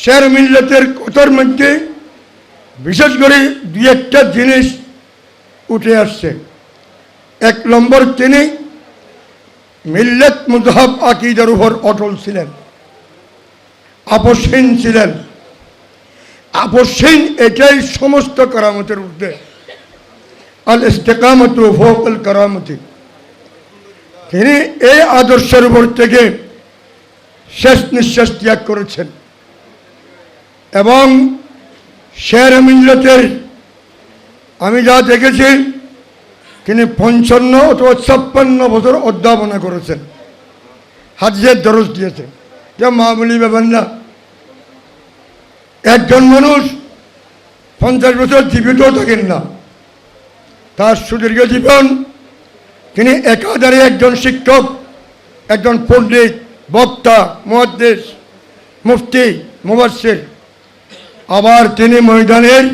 শের মিল্লতের কথার মধ্যে বিশেষ করে দুই একটা জিনিস উঠে আসছে। এক নম্বর তিনি মিল্লত মুজহাব আকিদার উপর অটল ছিলেন আপসহীন ছিলেন। আপসহীন এটাই সমস্ত কারামতের ঊর্ধ্বে। আল ইস্তেকামত ফোকল কারামতি। তিনি এই আদর্শের উপর থেকে শেষ নিঃশ্বাস ত্যাগ করেছেন। এবং শের মিল্লতের আমি যা দেখেছি, তিনি পঞ্চান্ন অথবা ছাপ্পান্ন বছর অধ্যাপনা করেছেন। হাজির দরজ দিয়েছেন যা মামুলি ব্যাপার না একজন মানুষ পঞ্চাশ বছর জীবিত থাকেন না। তার সুদীর্ঘ জীবন তিনি একাধারে একজন শিক্ষক, একজন পণ্ডিত, বক্তা মহাদেশ মুফতি মুবাসির আবার তিনি ময়দানের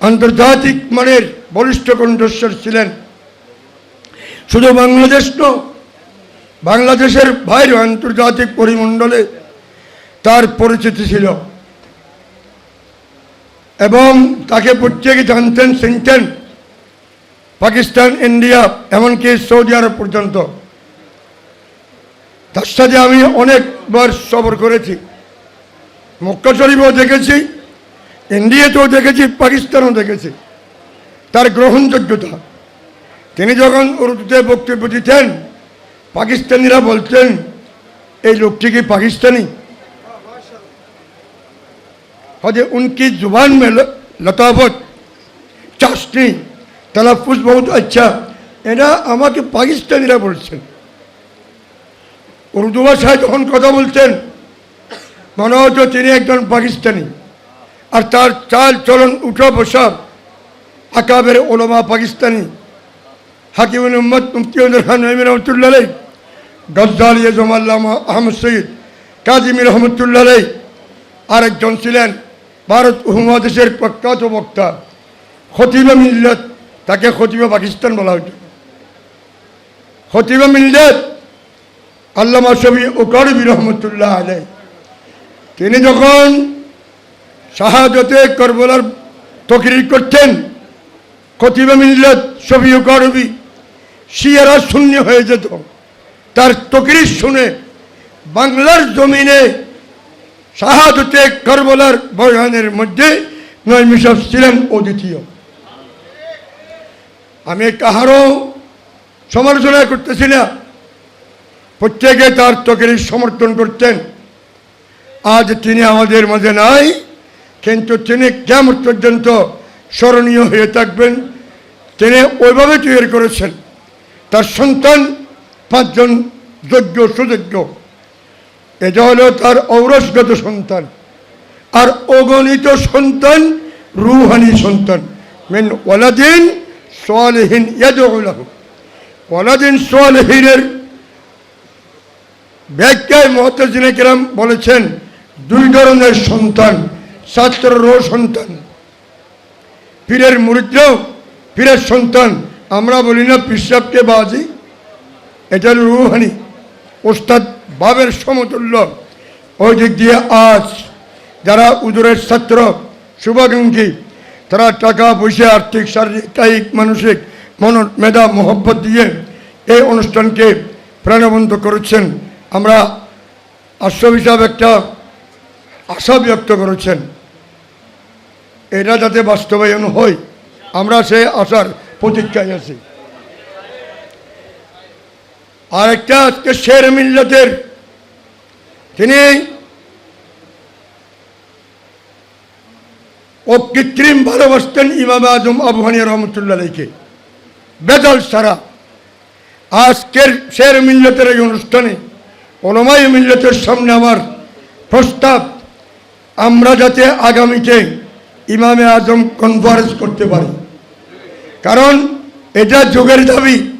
আন্তর্জাতিক মানের বলিষ্ঠ কণ্ঠস্বর ছিলেন। শুধু বাংলাদেশ নয়, বাংলাদেশের বাইরে আন্তর্জাতিক পরিমণ্ডলে তার পরিচিতি ছিল। এবং তাকে প্রত্যেকে জানতেন, চিনতেন, পাকিস্তান, ইন্ডিয়া, এমনকি সৌদি আরব পর্যন্ত। তার সাথে আমি অনেকবার সফর করেছি। মক্কা শরীফও দেখেছি, ইন্ডিয়াতেও দেখেছি, পাকিস্তানও দেখেছি। তার গ্রহণযোগ্যতা, তিনি যখন উর্দুতে বক্তব্য দিতেন, পাকিস্তানিরা বলতেন, এই লোকটি কি পাকিস্তানি? হজে উনকি জুবান में ल- লতাফত চাষনি, তালাফুজ বহুত আচ্ছা। এরা আমাকে পাকিস্তানিরা বলছেন। উর্দু ভাষায় যখন কথা বলতেন মনে হতো তিনি একজন পাকিস্তানি। আর তার চাল চলন উঠা বসা আকাবের ওলমা পাকিস্তানি। হাকিমুল উম্মদ মুফতিউদ্দিন খান রহমতুল্লাহ গজ্জালি জমাল্লামা আহমদ সঈদ, কাজিমি রহমতুল্লাহ আরেকজন ছিলেন ভারত উপমহাদেশের প্রখ্যাত বক্তা। খতিবা মিল্লত, তাকে খতিবা পাকিস্তান বলা হতো খতিবা মিল্লত আল্লামা শবি ওকারবি রহমতুল্লাহ আলাই তিনি যখন শাহাদতে করবলার তকরির করতেন, খতিবা মিল্লত শবি ওকারবি শিয়ারা শূন্য হয়ে যেত। তার তকরির শুনে বাংলার জমিনে শাহাদতে করবলার বয়ানের মধ্যে নয় মিশাব ছিলেন অদ্বিতীয়। আমি কাহারও সমালোচনা করতেছি না। প্রত্যেকে তার তকের সমর্থন করতেন। আজ তিনি আমাদের মাঝে নাই, কিন্তু তিনি কেমন পর্যন্ত স্মরণীয় হয়ে থাকবেন, তিনি ওইভাবে তৈরি করেছেন। তার সন্তান পাঁচজন যোগ্য, সুযোগ্য। এটা হলো তার ঔরসগত সন্তান আর অগণিত সন্তান, রুহানি সন্তান। মেন ওয়ালাদিন সোয়ালহীন ইয়াদুল্লাহ ওয়ালাদিন সোয়ালহীনের ব্যাখ্যায় মহতাজিনে কিরাম বলেছেন দুই ধরনের সন্তান, ছাত্ররও সন্তান। পীরের মুরিদরাও পীরের সন্তান। আমরা বলি না পিসাবকে বাজি, এটা রুহানি। ওস্তাদ বাবের সমতুল্য। ওই দিক দিয়ে আজ যারা উদরের ছাত্র, শুভাকাঙ্ক্ষী, তারা টাকা পয়সা, আর্থিক, শারীরিক কায়িক মানসিক, মন, মেধা, মোহব্বত দিয়ে এই অনুষ্ঠানকে প্রাণবন্ত করেছেন। আমরা আশ্রম হিসাবে একটা আশা ব্যক্ত করেছেন। এটা যাতে বাস্তবায়ন হয়, আমরা সে আশার প্রতীক্ষায় আছি। আর একটা আজকে শের মিল্লতের, তিনি অকৃত্রিম ভালোবাসতেন ইমাম আজম আবু হানিয়া রহমতুল্লাহ আলাইকে বেদল সারা, আজকের শের মিল্লতের এই অনুষ্ঠানে ওলমাই মিল্লতের সামনে আমার প্রস্তাব আমরা যাতে আগামীতে ইমামে আজম কনফারেন্স করতে পারি। কারণ এটা যুগের দাবি।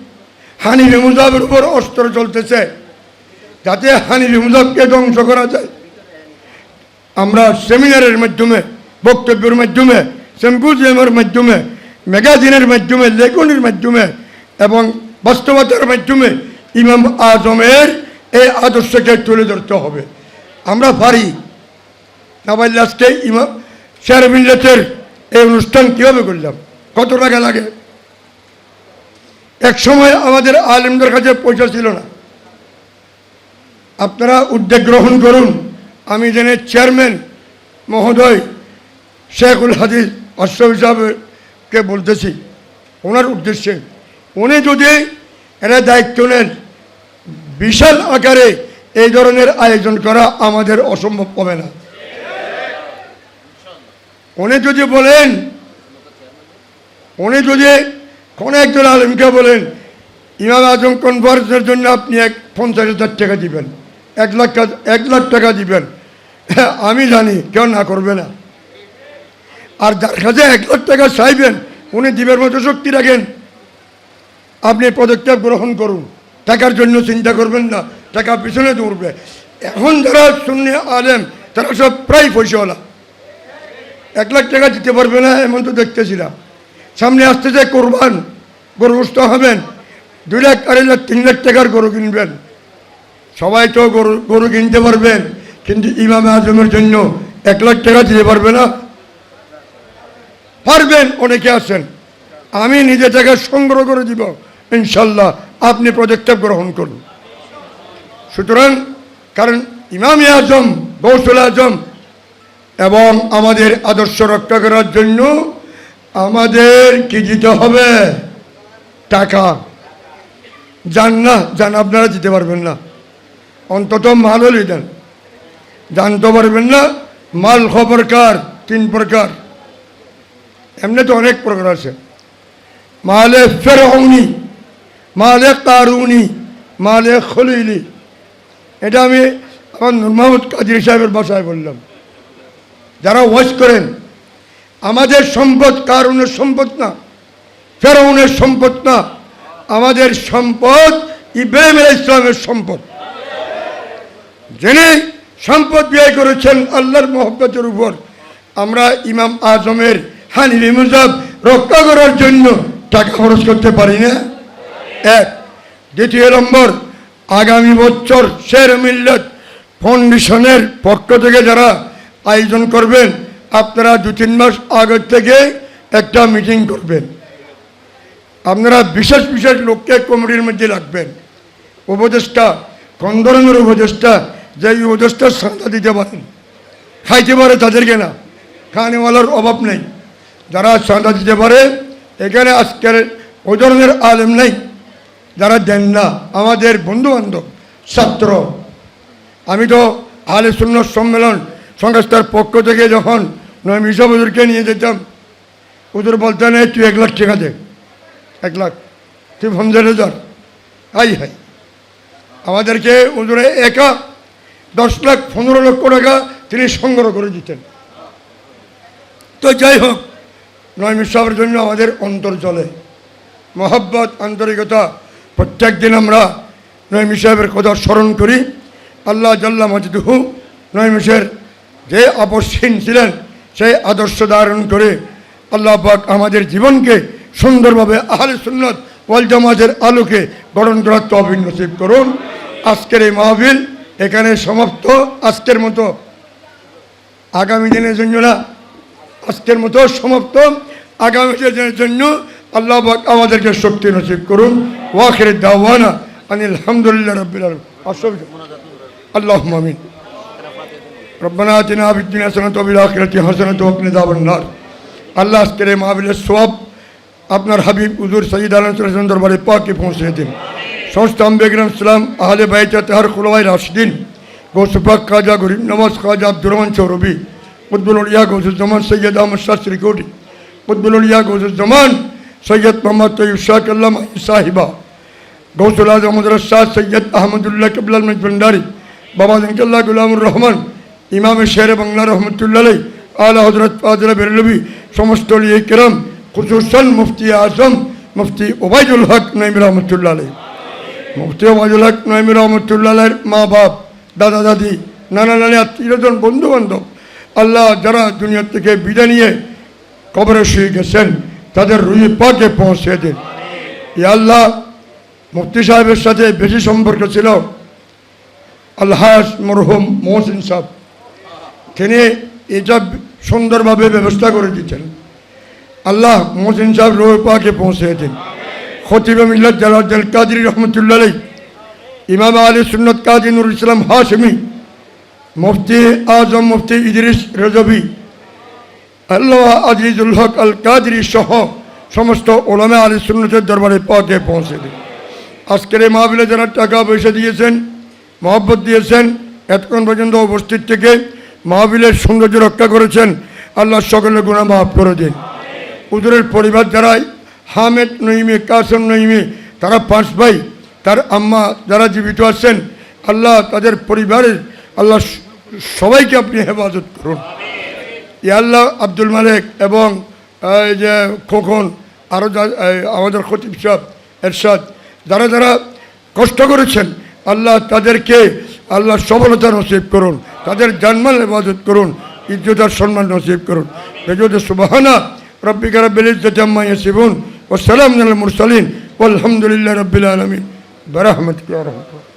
হানি মুজাবের উপর অস্ত্র চলতেছে। যাতে হানি মুজাবকে ধ্বংস করা যায়। আমরা সেমিনারের মাধ্যমে, বক্তব্যের মাধ্যমে, সেম্পুজিয়ামের মাধ্যমে, ম্যাগাজিনের মাধ্যমে, লেখনের মাধ্যমে এবং বাস্তবতার মাধ্যমে ইমাম আজমের এই আদর্শকে তুলে ধরতে হবে। আমরা পারি। না লাস্টে ইমাম শেয়ার মিল্লাতের এই অনুষ্ঠান কীভাবে করলাম? কত টাকা লাগে? এক সময় আমাদের আলেমদের কাছে পয়সা ছিল না। আপনারা উদ্যোগ গ্রহণ করুন। আমি জেনে চেয়ারম্যান মহোদয় শেখুল হাদিস অশ্বর সাহেবকে বলতেছি, ওনার উদ্দেশ্যে। উনি যদি এরা দায়িত্ব নেন, বিশাল আকারে এই ধরনের আয়োজন করা আমাদের অসম্ভব হবে না। উনি যদি বলেন উনি যদি, কোনো একজন আলমকে বলেন, ইমাম আজম কনফারেন্সের জন্য আপনি এক পঞ্চাশ হাজার টাকা দিবেন, এক লাখ এক লাখ টাকা দিবেন, আমি জানি কেউ না করবে না। আর যার কাছে এক লাখ টাকা চাইবেন, উনি দিবের মতো শক্তি রাখেন। আপনি পদক্ষেপ গ্রহণ করুন। টাকার জন্য চিন্তা করবেন না, টাকা পিছনে দৌড়বে। এখন যারা শূন্য আলেম, তারা সব প্রায় পয়সাওয়ালা। এক লাখ টাকা দিতে পারবে না, এমন তো দেখতেছিলাম। সামনে আসতেছে কোরবান গরুগ্রস্ত হবেন, দুই লাখ, আড়াই লাখ, তিন লাখ টাকার গরু কিনবেন। সবাই তো গরু গরু কিনতে পারবেন, কিন্তু ইমাম আজমের জন্য এক লাখ টাকা দিতে পারবে না। পারবেন, অনেকে আছেন। আমি নিজে টাকা সংগ্রহ করে দিব, ইনশাল্লাহ আপনি পদক্ষেপ গ্রহণ করুন। সুতরাং, কারণ ইমাম আজম, গৌসুল আজম এবং আমাদের আদর্শ রক্ষা করার জন্য আমাদের কি দিতে হবে? টাকা। যান না, যান আপনারা দিতে পারবেন না। অন্তত মাল হলে দেন। জানতে পারবেন না, মাল খবর কার তিন প্রকার। এমনি তো অনেক প্রকার আছে। মালে ফেরৌনি মালে কারুনি, মালে খলিলি। এটা আমি আমার নূর মাহমুদ কাদির সাহেবের বাসায় বললাম। যারা ওয়াজ করেন, আমাদের সম্পদ কারণের সম্পদ না? ফেরাউনের সম্পদ না? আমাদের সম্পদ ইব্রাহিম ইসলামের সম্পদ। যিনি সম্পদ ব্যয় করেছেন আল্লাহর মহব্বতের উপর, আমরা ইমাম আজমের হানিবি মুজাব রক্ষা করার জন্য টাকা খরচ করতে পারি না? এক। দ্বিতীয় নম্বর, আগামী বছর শের মিল্লত ফাউন্ডেশনের পক্ষ থেকে যারা আয়োজন করবেন। আপনারা দু তিন মাস আগের থেকে একটা মিটিং করবেন। আপনারা বিশেষ বিশেষ লোককে কমিটির মধ্যে রাখবেন। উপদেষ্টা কোন উপদেষ্টা, যে এই উপদেষ্টার সাদা দিতে পারেন। খাইতে পারে তাদেরকে না খানেওয়ালার অভাব নেই। যারা চাঁদা দিতে পারে, এখানে আজকের ওই ধরনের আলেম নেই। যারা দেন না, আমাদের বন্ধু বান্ধব ছাত্র। আমি তো আলে সম্মেলন সংস্থার পক্ষ থেকে যখন নয় মিশা হুজুরকে নিয়ে যেতাম হুজুর বলতেন, "এই তুই এক লাখ টাকা দে। এক লাখ। তুই পঞ্চাশ হাজার। হাই হাই আমাদেরকে হুজুরে একা দশ লাখ, পনেরো লক্ষ টাকা তিনি সংগ্রহ করে দিতেন। তো যাই হোক, নয় মিশাবের জন্য আমাদের অন্তর চলে মহাব্বত, আন্তরিকতা, প্রত্যেক দিন আমরা নয়মি সাহেবের কথা স্মরণ করি। আল্লাহ জাল্লা মজিদহু নয়মিশের যে আপসহীন ছিলেন, সেই আদর্শ ধারণ করে আল্লাহ পাক আমাদের জীবনকে সুন্দরভাবে আহলে সুন্নত ওয়াল জামাতের আলোকে গঠন করার তহবিল নসিব করুন। আজকের এই মাহবিল এখানে সমাপ্ত। আজকের মতো আগামী দিনের জন্য না, আজকের মতো সমাপ্ত। আগামী দিনের জন্য আল্লাহ পাক আমাদেরকে শক্তি নসিব করুন। ওয়াখের দাওয়ানা আনিল আলহামদুলিল্লাহ রবিল অসুবিধা আল্লাহ আমিন। রব্বানা আতিনা ফিদ দুনিয়া হাসানাত আখিরাতি হাসানাত ওয়া আল্লাহ আজকের এই মাহফিলের সওয়াব আপনার হাবিব হুজুর সঈদ আলম দরবারে পাকে পৌঁছে দিন। সমস্ত আম্বেগরাম সালাম, আহলে বাইতে তাহার খুলওয়াই রাশিদিন গৌসুফাক খাজা গরিব নওয়াজ খাজা আব্দুর রহমান চৌরবি উলিয়া গৌসুজ্জামান সৈয়দ আহমদ শাহ শ্রীকোটি উলিয়া গৌসুজ্জামান সৈয়দ মোহাম্মদ তৈব শাহ কাল্লাম সাহিবা, গৌসুল আজম শাহ সৈয়দ আহমদুল্লাহ কবলাল মজবন্ডারি বাবা জঙ্কাল্লাহ গুলামুর রহমান ইমাম শের বাংলা রহমতুল্লাহ আলা হজরত ফাজরা বেরলবি, সমস্ত লিয়ে কেরাম, খুসুসান মুফতি আজম, মুফতি ওবায়দুল হক নইম রহমতুল্লাহ মুফতি ওবায়দুল হক নইম রহমতুল্লাহ মা বাপ দাদা, দাদি, নানা, নানি আত্মীয়জন বন্ধু বান্ধব আল্লাহ যারা দুনিয়ার থেকে বিদায় নিয়ে কবরে শুয়ে গেছেন, তাদের রুই পাকে পৌঁছে দিন। ই আল্লাহ মুফতি সাহেবের সাথে বেশি সম্পর্ক ছিল। আল্লাহাস মরহুম মোহসিন সাহেব। তিনি এটা সুন্দরভাবে ব্যবস্থা করে দিচ্ছেন আল্লাহ মোহসিন সাহেব রোহ পাকে পৌঁছে দিন খতিব মিল্লাত জালাল কাদির রহমতুল্লাহ ইমাম আলী সুন্নত কাজী নুর ইসলাম হাশমি, মুফতি আজম মুফতি ইদরিস রেজবি আল্লাহ আজিজুল হক আল কাদরি সহ সমস্ত ওলামা আলী সুন্নতের দরবারে পাকে পৌঁছে দিন আজকের এই মাহবিলে যারা টাকা পয়সা দিয়েছেন, মহব্বত দিয়েছেন, এতক্ষণ পর্যন্ত উপস্থিত থেকে মাহবিলের সৌন্দর্য রক্ষা করেছেন। আল্লাহ সকলের গুণা মাফ করে দিন। উদরের পরিবার যারাই, হামেদ নইমে কাসম নইমে তারা পাঁচ ভাই, তার আম্মা যারা জীবিত আছেন, আল্লাহ তাদের পরিবারের, আল্লাহ সবাইকে আপনি হেফাজত করুন। আল্লাহ আব্দুল মালিক এবং এই যে খোকন আরও আমাদের খতিব সাহেব, এরশাদ, যারা যারা কষ্ট করেছেন, আল্লাহ তাদেরকে, আল্লাহ সফলতা নসিব করুন। তাদের জানমাল হেফাজত করুন ইজ্জতার সম্মান নসিব করুন বেজতে সুবাহানা রব্বিকা রব্বিল ইজ্জতি আম্মা ইয়াসিফুন ওয়া সালামুন আলাল মুরসালিন ওয়ালহামদুলিল্লাহি রাব্বিল আলামিন برحمتك يا رب